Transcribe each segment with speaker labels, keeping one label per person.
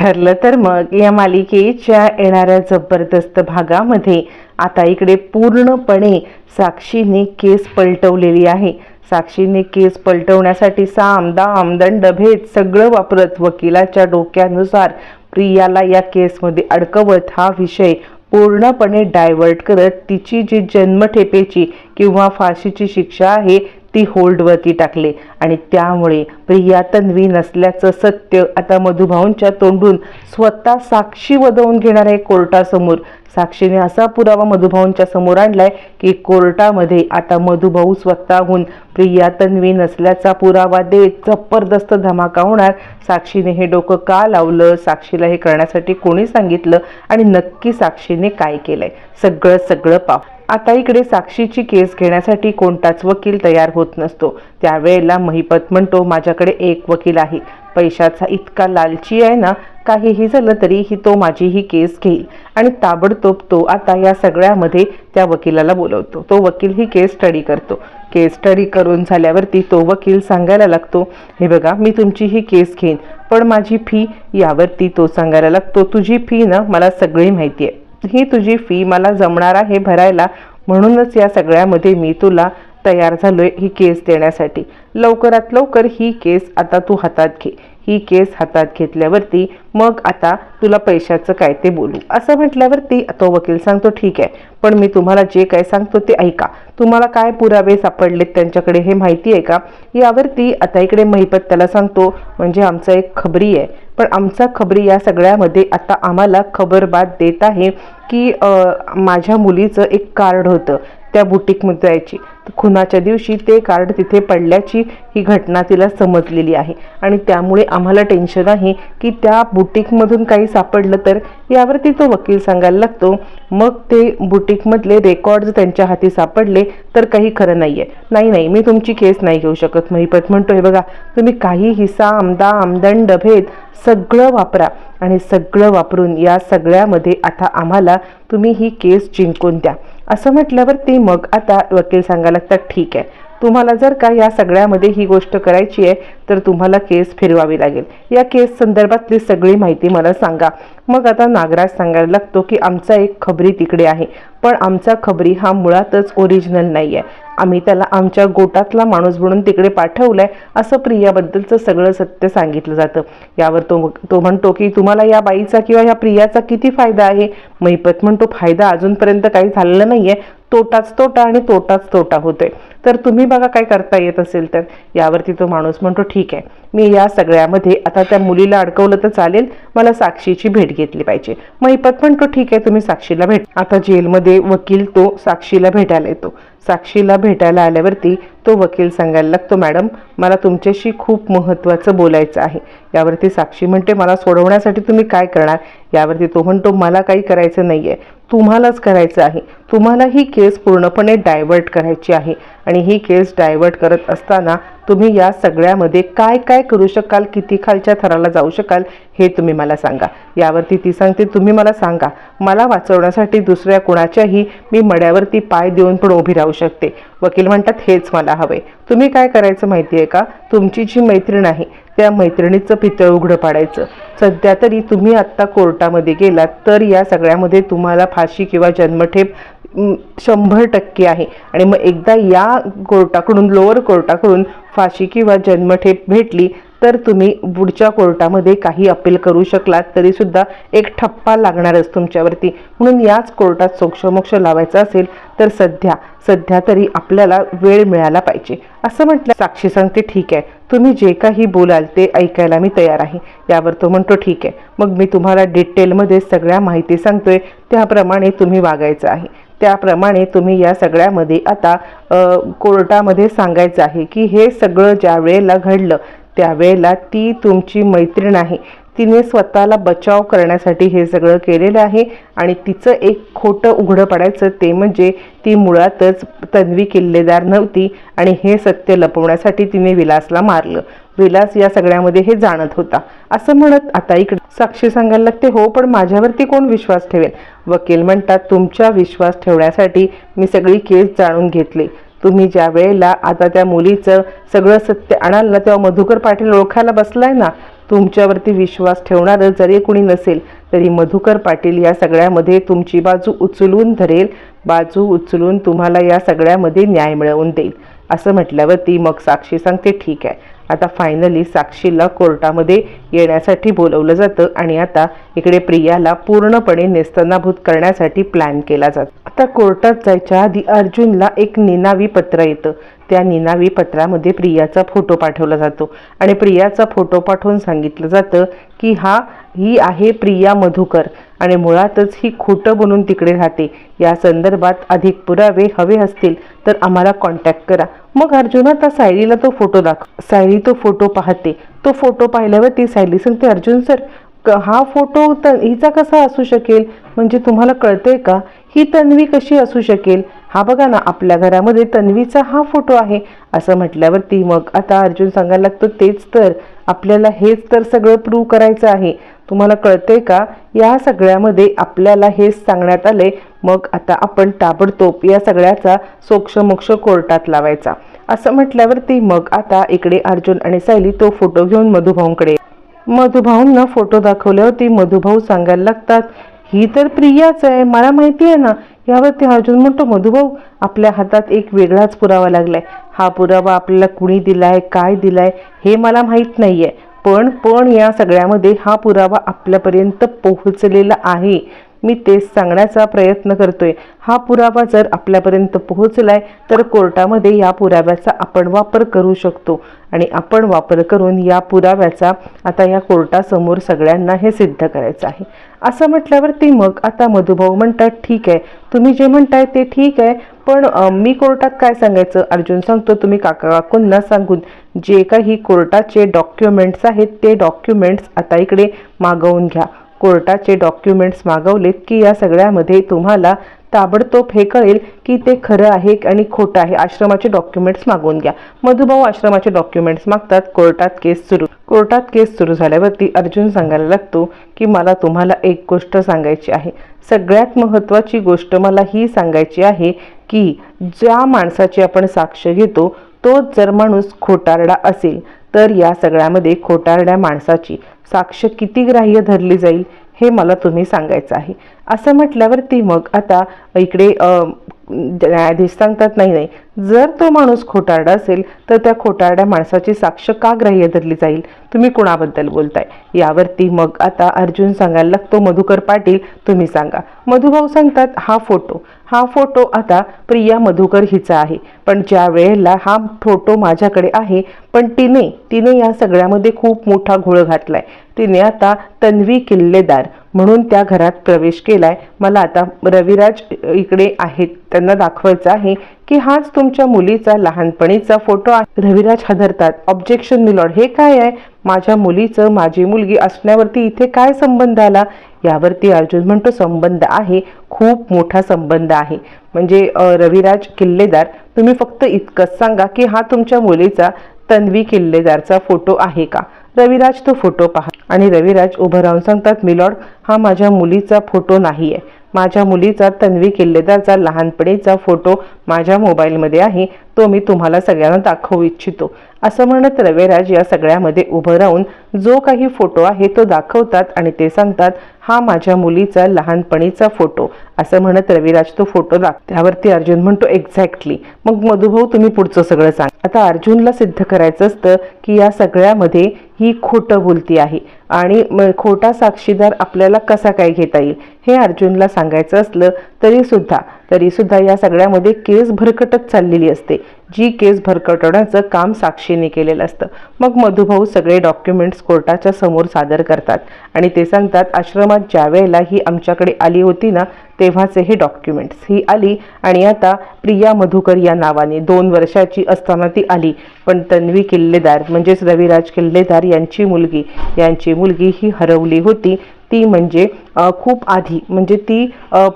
Speaker 1: ठरलं तर मग या मालिकेच्या येणाऱ्या जबरदस्त भागामध्ये आता इकडे पूर्णपणे साक्षीने केस पलटवलेली आहे. साक्षीने केस पलटवण्यासाठी साम दाम दंड भेद सगळं वापरत वकिलाच्या डोक्यानुसार प्रियाला या केसमध्ये अडकवत हा विषय पूर्णपणे डायव्हर्ट करत तिची जी जन्मठेपेची किंवा फाशीची शिक्षा आहे ती होल्डवरती टाकले आणि त्यामुळे प्रिया तन्वी नसल्याचं सत्य आता मधुभाऊंच्या तोंडून स्वतः साक्षी वदवून घेणार आहे कोर्टासमोर साक्षीने असा पुरावा मधुभाऊंच्या समोर आणलाय की कोर्टामध्ये आता मधुभाऊ स्वतःहून प्रिया तन्वी नसल्याचा पुरावा देत जबरदस्त धमाका होणार. साक्षीने हे डोकं का लावलं? साक्षीला हे करण्यासाठी कोणी सांगितलं? आणि नक्की साक्षीने काय केलंय? सगळं सगळं पाव आता इकडे साक्षीची केस घेण्यासाठी कोणताच वकील तयार होत नसतो. त्यावेळेला महिपत म्हणतो माझ्याकडे एक वकील आहे. पैशाचा इतका लालची आहे ना काहीही झालं तरी ही तो माझी ही केस घेईल आणि ताबडतोब तो आता या सगळ्यामध्ये त्या वकिलाला बोलवतो. तो वकील ही केस स्टडी करतो. केस स्टडी करून झाल्यावरती तो वकील सांगायला लागतो हे बघा मी तुमची ही केस घेईन पण माझी फी यावरती तो सांगायला लागतो तुझी फी ना मला सगळी माहिती आहे. ही तुझी फी मला जमणार आहे भरायला म्हणूनच या सगळ्यामध्ये मी तुला तयार झालोय ही केस देण्यासाठी. लवकरात लवकर ही केस आता तू हातात घे. ही केस हातात घेतल्यावरती मग आता तुला पैशाचं काय ते बोलू. असं म्हटल्यावरती तो वकील सांगतो ठीक आहे पण मी तुम्हाला जे काय सांगतो ते ऐका. तुम्हाला काय पुरावे सापडलेत त्यांच्याकडे हे माहिती आहे का? यावरती आता इकडे महिपत त्याला सांगतो म्हणजे आमचा एक खबरी आहे. पण आमचा खबरी या सगळ्यामध्ये आता आम्हाला खबरबात देत आहे की माझ्या मुलीचं एक कार्ड होतं त्या बुटीकमध्ये जायची. खुनाच्या दिवशी ते कार्ड तिथे पडल्याची ही घटना तिला समजलेली आहे. आणि त्यामुळे आम्हाला टेन्शन आहे की त्या बुटीकमधून काही सापडलं तर यावरती तो वकील सांगायला लागतो मग ते बुटीकमधले रेकॉर्ड्स त्यांच्या हाती सापडले तर काही खरं नाही आहे नाही नाही मी तुमची केस नाही घेऊ शकत महिपत म्हणतो हे बघा तुम्ही काही हिस्सा आमदा आमदंड भेद सगळं वापरा आणि सगळं वापरून या सगळ्यामध्ये आता आम्हाला तुम्ही ही केस जिंकून द्या. असं म्हटल्यावरती मग आता वकील सांगायला लागतात ठीक आहे. तुम्हाला जर का या सगळ्यामध्ये ही गोष्ट करायची आहे तर तुम्हाला केस फिरवावी लागेल. या केस संदर्भातली सगळी माहिती मला सांगा. मग आता नागराज सांगायला लागतो की आमचा एक खबरी तिकडे आहे. पण आमचा खबरी हा मुळातच ओरिजिनल नाही आहे. आम्ही त्याला आमच्या गोटातला माणूस म्हणून तिकडे पाठवलाय असं प्रियाबद्दलचं सगळं सत्य सांगितलं जातं. यावर तो तो म्हणतो की तुम्हाला या बाईचा किंवा या प्रियाचा किती फायदा आहे? महिपत म्हणतो फायदा अजूनपर्यंत काही झालेला नाहीये. तोटाच तोटा आणि तोटाच तोटा होतोय. तर तुम्ही बघा काय करता येत असेल तर. यावरती तो माणूस म्हणतो ठीक आहे. मी या सगळ्यामध्ये आता त्या मुलीला अडकवलं तर चालेल. मला साक्षीची भेट घेतली पाहिजे. महिपत म्हणतो ठीक आहे तुम्ही साक्षीला भेट. आता जेलमध्ये वकील तो साक्षीला भेटायला येतो. साक्षीला भेटायला आल्यावरती तो वकील सांगायला लागतो मॅडम मला तुमच्याशी खूप महत्त्वाचं बोलायचं आहे. यावरती साक्षी म्हणते मला सोडवण्यासाठी तुम्ही काय करणार? यावरती तो म्हणतो मला काही करायचं नाही आहे तुम्हालाच करायचं आहे. तुम्हाला ही केस पूर्णपणे डायव्हर्ट करायची आहे. आणि ही केस डायव्हर्ट करत असताना तुम्ही या सगळ्यामध्ये काय काय करू शकाल किती खालच्या थराला जाऊ शकाल हे तुम्ही मला सांगा. यावरती ती सांगते तुम्ही मला सांगा. मला वाचवण्यासाठी दुसऱ्या कुणाच्याही मी मड्यावरती पाय देऊन पण उभी राहू शकते. वकील म्हणतात हेच मला हवे. तुम्ही काय करायचं माहिती आहे का? तुमची जी मैत्रीण आहे त्या मैत्रिणीचं पितळ उघडं पाडायचं. सध्या तरी तुम्ही आत्ता कोर्टामध्ये गेलात तर या सगळ्यामध्ये तुम्हाला फाशी किंवा जन्मठेप शंभर टक्के आहे. आणि मग एकदा या कोर्टाकडून लोअर कोर्टाकडून फाशी किंवा जन्मठेप भेटली तर तुम्ही पुढच्या कोर्टामध्ये काही अपील करू शकलात. तरीसुद्धा एक ठप्पा लागणारच तुमच्यावरती. म्हणून याच कोर्टात सोक्षमोक्ष लावायचं असेल तर सध्या सध्या तरी आपल्याला वेळ मिळाला पाहिजे. असं म्हटलं साक्षी सांगते ठीक आहे. तुम्ही जे काही बोलाल ते ऐकायला मी तयार आहे. यावर तो म्हणतो ठीक आहे. मग मी तुम्हाला डिटेलमध्ये सगळ्या माहिती सांगतोय. त्याप्रमाणे तुम्ही वागायचं आहे. त्याप्रमाणे तुम्ही या सगळ्यामध्ये आता कोर्टामध्ये सांगायचं आहे की हे सगळं ज्या वेळेला घडलं त्यावेळेला ती तुमची मैत्रीण आहे. तिने स्वतःला बचाव करण्यासाठी हे सगळं केलेलं आहे आणि तिचं एक खोटं उघडं पडायचं ते म्हणजे ती मुळातच तन्वी किल्लेदार नव्हती आणि हे सत्य लपवण्यासाठी तिने विलासला मारलं. विलास या सगळ्यामध्ये हे जाणत होता. असं म्हणत आता इकडे साक्षी सांगायला लागते हो पण माझ्यावरती कोण विश्वास ठेवेल? वकील म्हणतात तुमच्या विश्वास ठेवण्यासाठी मी सगळी केस जाणून घेतली. तुम्ही ज्या वेळेला आता त्या मुलीचं सगळं सत्य आणाल ना तेव्हा मधुकर पाटील ओळखायला बसलाय ना? तुमच्यावरती विश्वास ठेवणारं जरी कुणी नसेल तरी मधुकर पाटील या सगळ्यामध्ये तुमची बाजू उचलून धरेल. बाजू उचलून तुम्हाला या सगळ्यामध्ये न्याय मिळवून देईल. असं म्हटल्यावरती मग साक्षी सांगते ठीक आहे. आता फायनली साक्षीला कोर्टामध्ये येण्यासाठी बोलवलं जातं आणि आता इकडे प्रियाला पूर्णपणे नेस्तनाभूत करण्यासाठी प्लॅन केला जातो. आता कोर्टात जायच्या आधी अर्जुनला एक निनावी पत्र येतं. त्या निनावी पत्रामध्ये प्रियाचा फोटो पाठवला जातो आणि प्रियाचा फोटो पाठवून सांगितलं जातं की हा ही आहे प्रिया मधुकर. आणि मुळातच ही खोटं बनून तिकडे राहते. या संदर्भात अधिक पुरावे हवे असतील तर आम्हाला कॉन्टॅक्ट करा. मग अर्जुन आता सायलीला तो फोटो दाखव सायली तो फोटो पाहते. तो फोटो पाहिल्यावर ती सायली सांगते अर्जुन सर क- हा फोटो त हिचा कसा असू शकेल? म्हणजे तुम्हाला कळतंय का? ही तन्वी कशी असू शकेल? हा बघा ना आपल्या घरामध्ये तन्वीचा हा फोटो आहे. असं म्हटल्यावरती मग आता अर्जुन सांगायला लागतो तेच तर. आपल्याला हेच तर सगळं प्रूव्ह करायचं आहे. तुम्हाला कळतंय का? या सगळ्यामध्ये आपल्याला हेच सांगण्यात आलंय. मग आता आपण ताबडतोब या सगळ्याचा सोक्षमोक्ष कोर्टात लावायचा. असं म्हटल्यावरती मग आता इकडे अर्जुन आणि सायली तो फोटो घेऊन मधुभाऊंकडे मधुभाऊंना फोटो दाखवल्यावरती मधुभाऊ सांगायला लागतात ही तर प्रियाच आहे मला माहिती आहे ना यावरती अर्जुन म्हणतो मधुभाऊ आपल्या हातात एक वेगळाच पुरावा लागलाय. हा पुरावा आपल्याला कुणी दिला आहे काय दिलाय हे मला माहीत नाही आहे पण पण या सगळ्यामध्ये हा पुरावा आपल्यापर्यंत पोहोचलेला आहे. मी तेच सांगण्याचा प्रयत्न करतोय. हा पुरावा जर आपल्यापर्यंत पोहोचलाय तर कोर्टामध्ये या पुराव्याचा आपण वापर करू शकतो. आणि आपण वापर करून या पुराव्याचा आता या कोर्टासमोर सगळ्यांना हे सिद्ध करायचं आहे. असं म्हटल्यावरती मग आता मधुभाऊ म्हणतात ठीक आहे. तुम्ही जे म्हणताय ते ठीक आहे. पण मी कोर्टात काय सांगायचं? अर्जुन सांगतो तुम्ही काका काकूंना सांगून जे काही कोर्टाचे डॉक्युमेंट्स आहेत ते डॉक्युमेंट्स आता इकडे मागवून घ्या. कोर्टाचे डॉक्युमेंट्स मागवलेत की या सगळ्यामध्ये तुम्हाला ताबडतोब हे कळेल की ते खरं आहे आणि खोटं आहे. आश्रमाचे डॉक्युमेंट्स मागवून घ्या. मधुभाऊ आश्रमाचे डॉक्युमेंट्स मागतात. कोर्टात केस सुरू. कोर्टात केस सुरू झाल्यावरती अर्जुन सांगायला लागतो की मला तुम्हाला एक गोष्ट सांगायची आहे. सगळ्यात महत्त्वाची गोष्ट मला ही सांगायची आहे की ज्या माणसाची आपण साक्ष घेतो तोच जर माणूस खोटारडा असेल तर या सगळ्यामध्ये खोटारड्या माणसाची साक्ष किती ग्राह्य धरली जाईल? हे मला तुम्ही सांगायचं आहे. असं म्हटल्यावरती मग आता इकडे न्यायाधीश सांगतात नाही नाही जर तो माणूस खोटारडा असेल तर त्या खोटारड्या माणसाची साक्ष का ग्राह्य धरली जाईल? तुम्ही कुणाबद्दल बोलताय? यावरती मग आता अर्जुन सांगायला लागतो मधुकर पाटील तुम्ही सांगा. मधुभाऊ सांगतात हा फोटो हा फोटो आता प्रिया मधुकर हिचा आहे. पण ज्या वेळेला हा फोटो माझ्याकडे आहे पण तिने तिने या सगळ्यामध्ये खूप मोठा घोळ घातलाय. तिने आता तन्वी किल्लेदार म्हणून त्या घरात प्रवेश केलाय. मला आता रविराज इकडे आहेत. त्यांना दाखवायचं आहे की हाच तुमच्या मुलीचा लहानपणीचा फोटो आहे. रविराज हदरतात. ऑब्जेक्शन मिलॉड हे काय आहे? माझ्या मुलीचं माझी मुलगी असण्यावरती इथे काय संबंध आला? यावरती अर्जुन म्हणतो संबंध आहे. खूप मोठा संबंध आहे. म्हणजे रविराज किल्लेदार. तुम्ही फक्त इतकंच सांगा की हा तुमच्या मुलीचा तन्वी किल्लेदारचा फोटो आहे का? रविराज तो फोटो पहा आणि रविराज उभं राहून सांगतात मिलॉर्ड हा माझ्या मुलीचा फोटो नाही आहे माझ्या मुलीचा तन्वी किल्लेदारचा लहानपणीचा फोटो माझ्या मोबाईलमध्ये आहे. तो मी तुम्हाला सगळ्यांना दाखवू इच्छितो. असं म्हणत रवेराज या सगळ्यामध्ये उभं राहून जो काही फोटो आहे तो दाखवतात आणि ते सांगतात हा माझ्या मुलीचा लहानपणीचा फोटो. असं म्हणत रविराज तो फोटो दाख त्यावरती अर्जुन म्हणतो एक्झॅक्टली मग मधुभाऊ तुम्ही पुढचं सगळं सांग. आता अर्जुनला सिद्ध करायचं असतं की या सगळ्यामध्ये ही खोटं बोलती आहे आणि खोटा साक्षीदार आपल्याला कसा काय घेता येईल? हे अर्जुनला सांगायचं असलं तरीसुद्धा तरीसुद्धा या सगळ्यामध्ये केस भरकटत चाललेली असते. जी केस भरकटवण्याचं काम साक्षीने केलेलं असतं. मग मधुभाऊ सगळे डॉक्युमेंट्स कोर्टाच्या समोर सादर करतात. आणि ते सांगतात आश्रमात ज्या वेळेला ही आमच्याकडे आली होती ना तेव्हाचे हे डॉक्युमेंट्स. ही आली आणि आता प्रिया मधुकर या नावाने दोन वर्षाची असताना ती आली. पण तन्वी किल्लेदार म्हणजेच रविराज किल्लेदार यांची मुलगी यांची मुलगी ही हरवली होती. ती म्हणजे खूप आधी म्हणजे ती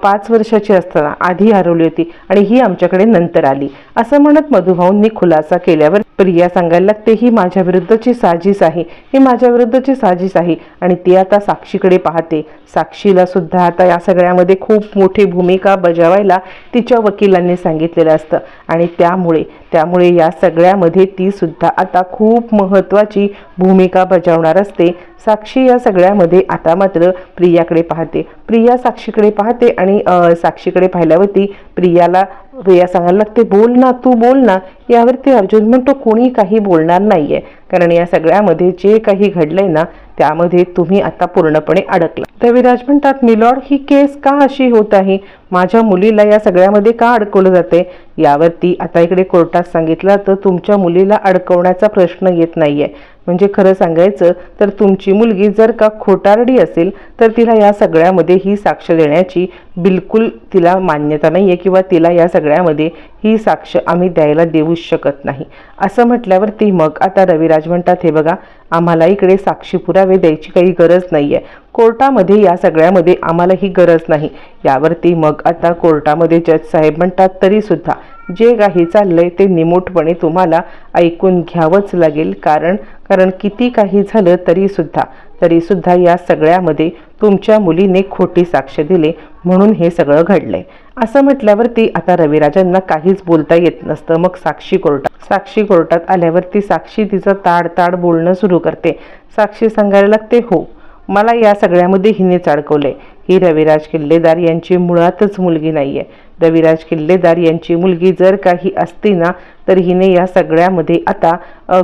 Speaker 1: पाच वर्षाची असताना आधी हरवली होती आणि ही आमच्याकडे नंतर आली. असं म्हणत मधुभाऊंनी खुलासा केल्यावर प्रिया सांगायला लागते ही माझ्या विरुद्धची साजिश आहे. ही माझ्या विरुद्धची साजिश आहे. आणि ती आता साक्षीकडे पाहते. साक्षीला सुद्धा आता या सगळ्यामध्ये खूप मोठी भूमिका बजावायला तिच्या वकिलांनी सांगितलेलं असतं. आणि त्यामुळे त्यामुळे या सगळ्यामध्ये ती सुद्धा आता खूप महत्त्वाची भूमिका बजावणार असते. साक्षी या सगळ्यामध्ये आता मात्र प्रियाकडे पाहते. प्रिया साक्षीकडे पाहते आणि साक्षीकडे पाहिल्यावरती प्रियाला प्रिया सांगायला लागते बोल ना तू बोल ना. यावरती अर्जुन म्हणतो कोणी काही बोलणार नाहीये. कारण या सगळ्यामध्ये जे काही घडलंय ना त्यामध्ये तुम्ही आता पूर्णपणे अडकला. तर विराज म्हणतात मिलॉर्ड ही केस का अशी होत आहे? माझ्या मुलीला या सगळ्यामध्ये का अडकवलं जाते यावरती आता इकडे कोर्टात सांगितलं तर तुमच्या मुलीला अडकवण्याचा प्रश्न येत नाहीये. म्हणजे खरं सांगायचं तर तुमची मुलगी जर का खोटारडी असेल तर तिला या सगळ्यामध्ये ही साक्ष देण्याची बिलकुल तिला मान्यता नाही आहे किंवा तिला या सगळ्यामध्ये ही साक्ष आम्ही द्यायला देऊच शकत नाही. असं म्हटल्यावरती मग आता रविराज म्हणतात हे बघा आम्हाला इकडे साक्षी पुरावे द्यायची काही गरज नाही आहे कोर्टामध्ये या सगळ्यामध्ये आम्हाला ही गरज नाही. यावरती मग आता कोर्टामध्ये जज साहेब म्हणतात तरीसुद्धा जे काही चाललंय ते निमूटपणे तुम्हाला ऐकून घ्यावंच लागेल. कारण कारण किती काही झालं तरीसुद्धा तरीसुद्धा या सगळ्यामध्ये तुमच्या मुलीने खोटी साक्ष दिले म्हणून हे सगळं घडलंय. असं म्हटल्यावरती आता रविराजांना काहीच बोलता येत नसतं. मग साक्षी कोर्टात साक्षी कोर्टात आल्यावरती साक्षी तिचं ताड ताड बोलणं सुरू करते. साक्षी सांगायला लागते हो मला या सगळ्यामध्ये हिनेच अडकवलंय ही रविराज किल्लेदार यांची मुळातच मुलगी नाही आहे रविराज किल्लेदार यांची मुलगी जर काही असती ना तर हिने या सगळ्यामध्ये आता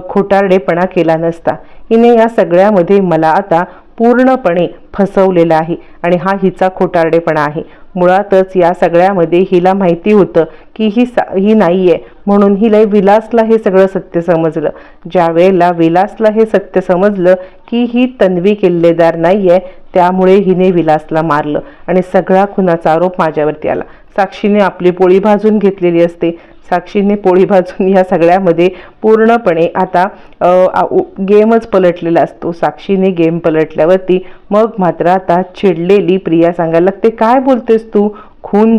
Speaker 1: खोटारडेपणा केला नसता. हिने या सगळ्यामध्ये मला आता पूर्णपणे फसवलेला आहे. आणि हा हिचा खोटारडेपणा आहे. मुळातच या सगळ्यामध्ये हिला माहिती होतं की ही सा ही नाही आहे म्हणून हिला विलासला हे सगळं सत्य समजलं. ज्या वेळेला विलासला हे सत्य समजलं की ही तन्वी किल्लेदार नाही आहे त्यामुळे हिने विलासला मारलं. आणि सगळा खुनाचा आरोप माझ्यावरती आला. साक्षीने आपली पोळी भाजून घेतलेली असते. साक्षीने पोळी भाजून या सगळ्यामध्ये पूर्णपणे आता उ- गेमच पलटलेला असतो. साक्षीने गेम पलटल्यावरती मग मात्र आता चिडलेली प्रिया सांगायला लागते काय बोलतेस तू? खून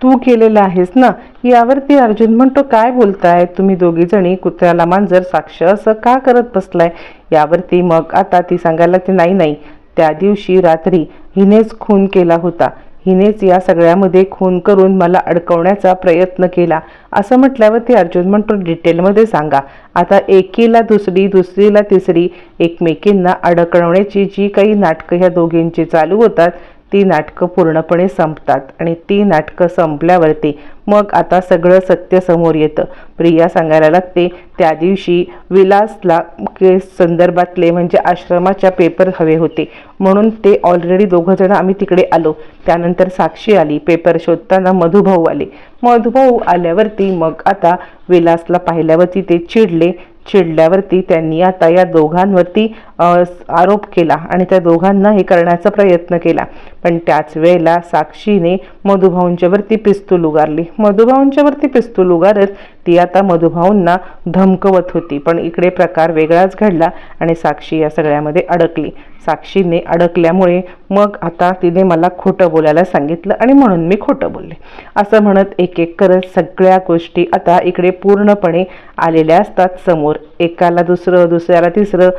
Speaker 1: तू केलेला आहेस ना? यावरती अर्जुन म्हणतो काय बोलताय? तुम्ही दोघी जणी कुत्र्याला मांजर साक्ष असं का करत बसलाय? यावरती मग आता ती सांगायला लागते नाही नाही. त्या दिवशी रात्री हिनेच खून केला होता. हिनेच या सगळ्यामध्ये खून करून मला अडकवण्याचा प्रयत्न केला. असं म्हटल्यावर ते अर्जुन म्हणतो डिटेलमध्ये सांगा. आता एकीला दुसरी दुसरीला तिसरी एकमेकींना अडकवण्याची जी काही नाटकं ह्या दोघींची चालू होतात ती नाटकं पूर्णपणे संपतात. आणि ती नाटकं संपल्यावरती मग आता सगळं सत्य समोर येतं. प्रिया सांगायला लागते त्या दिवशी विलासला केस संदर्भातले म्हणजे आश्रमाच्या पेपर हवे होते. म्हणून ते ऑलरेडी दोघंजणं आम्ही तिकडे आलो. त्यानंतर साक्षी आली पेपर शोधताना मधुभाऊ आले. मधुभाऊ आल्यावरती मग आता विलासला पाहिल्यावरती ते चिडले. चिडल्यावरती त्यांनी आता या दोघांवरती आरोप केला आणि त्या दोघांना हे करण्याचा प्रयत्न केला. पण त्याच वेळेला साक्षीने मधुभाऊंच्यावरती पिस्तूल उगारली. मधुभाऊंच्यावरती पिस्तूल उगारत ती आता मधुभाऊंना धमकवत होती. पण इकडे प्रकार वेगळाच घडला आणि साक्षी या सगळ्यामध्ये अडकली. साक्षीने अडकल्यामुळे मग आता तिने मला खोटं बोलायला सांगितलं आणि म्हणून मी खोटं बोलले. असं म्हणत एक एक करत सगळ्या गोष्टी आता इकडे पूर्णपणे आलेल्या असतात. समोर एकाला दुसरं दुसऱ्याला तिसरं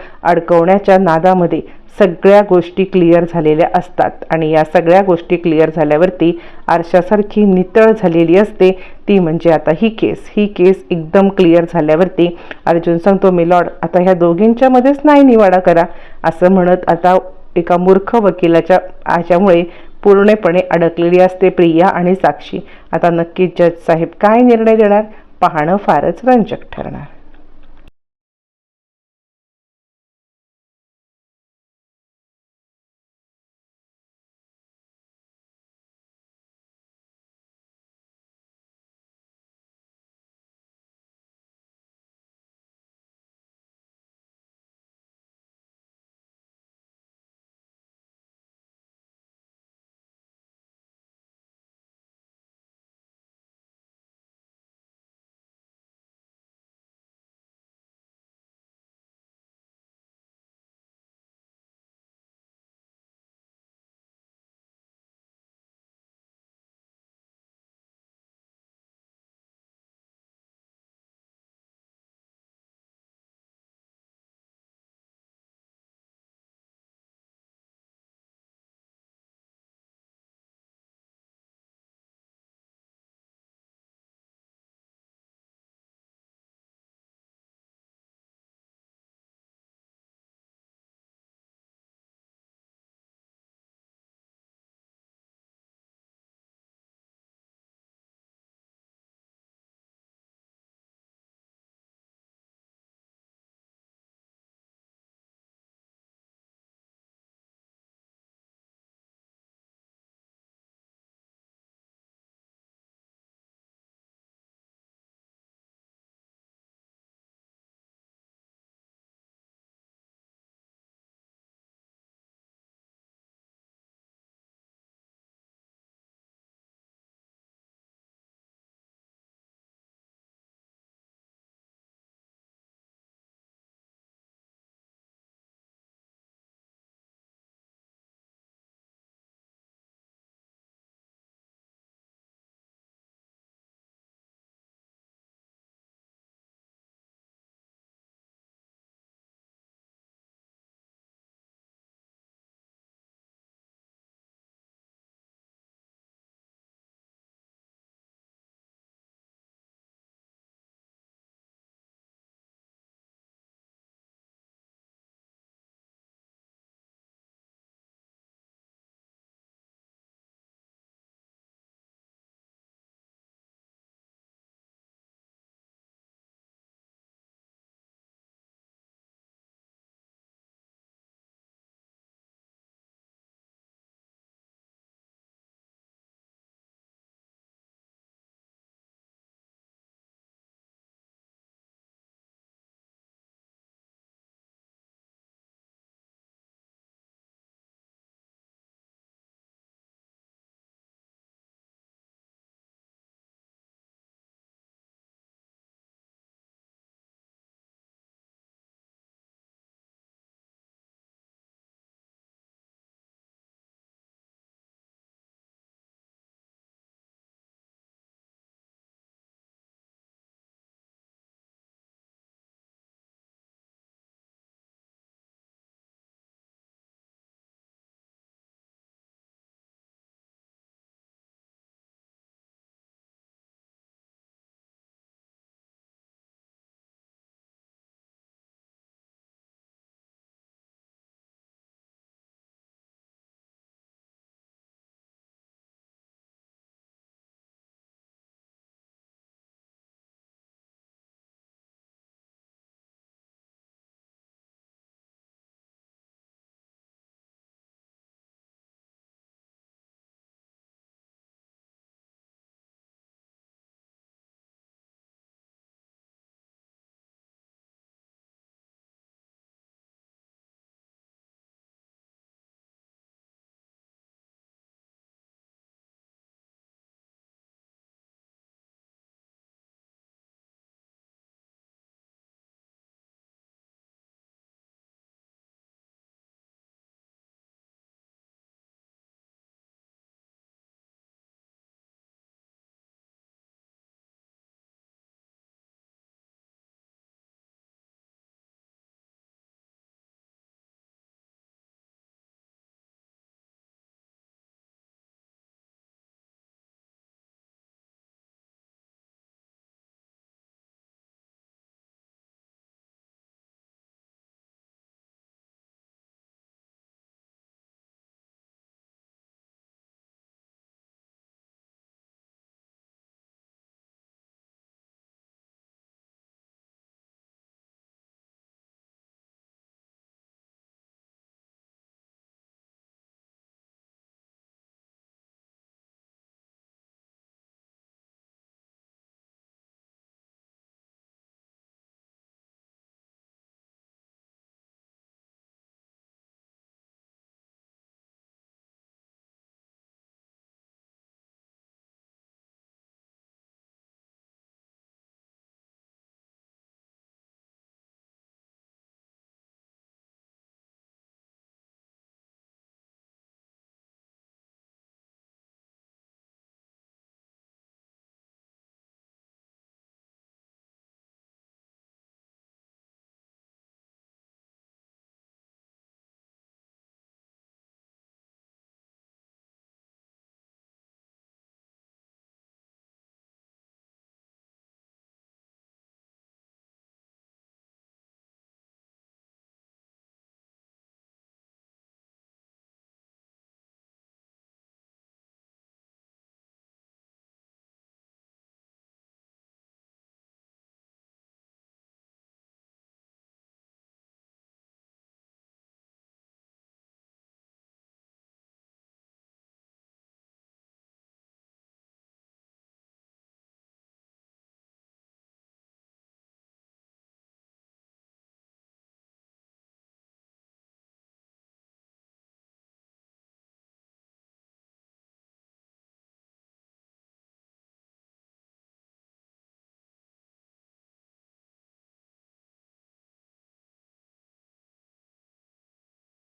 Speaker 1: अडकवण्याच्या नादामध्ये सगळ्या गोष्टी क्लिअर झालेल्या असतात. आणि या सगळ्या गोष्टी क्लिअर झाल्यावरती आरशासारखी नितळ झालेली असते. ती म्हणजे आता ही केस ही केस एकदम क्लिअर झाल्यावरती अर्जुन सांगतो मिलॉड आता ह्या दोघींच्यामध्येच नाही निवाडा करा. असं म्हणत आता एका मूर्ख वकिलाच्या आच्यामुळे पूर्णपणे अडकलेली असते प्रिया आणि साक्षी. आता नक्कीच जज साहेब काय निर्णय देणार? पाहणं फारच रंजक ठरणार.